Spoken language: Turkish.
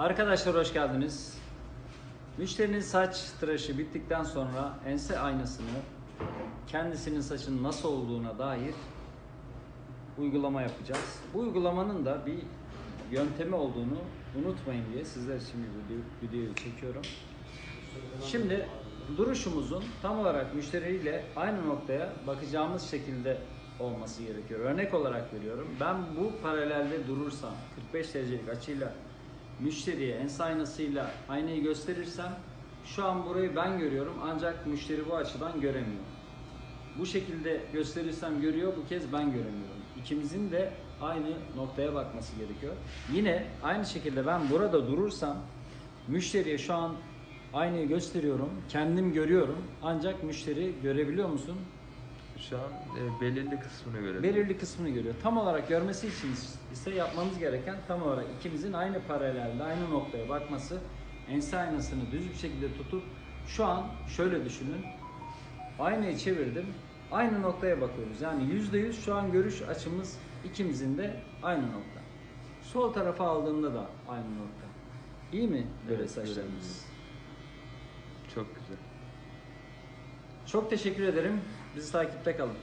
Arkadaşlar hoş geldiniz. Müşterinin saç tıraşı bittikten sonra ense aynasını kendisinin saçının nasıl olduğuna dair uygulama yapacağız. Bu uygulamanın da bir yöntemi olduğunu unutmayın diye sizler için bir video, videoyu çekiyorum. Şimdi duruşumuzun tam olarak müşteriyle aynı noktaya bakacağımız şekilde olması gerekiyor. Örnek olarak veriyorum. Ben bu paralelde durursam 45 derecelik açıyla müşteriye ense aynasıyla aynayı gösterirsem şu an burayı ben görüyorum ancak müşteri bu açıdan göremiyor. Bu şekilde gösterirsem görüyor, bu kez ben göremiyorum. İkimizin de aynı noktaya bakması gerekiyor. Yine aynı şekilde ben burada durursam müşteriye şu an aynayı gösteriyorum, kendim görüyorum ancak müşteri görebiliyor musun? Şu an e, belirli kısmını görelim. Belirli kısmını görüyor. Tam olarak görmesi için ise yapmamız gereken tam olarak ikimizin aynı paralelde, aynı noktaya bakması. Ense aynasını düz bir şekilde tutup şu an şöyle düşünün. Aynayı çevirdim. Aynı noktaya bakıyoruz. Yani yüzde yüz şu an görüş açımız ikimizin de aynı nokta. Sol tarafa aldığımda da aynı nokta. İyi mi böyle Evet, saçlarımız? Çok güzel. Çok teşekkür ederim. Bizi takipte kalın.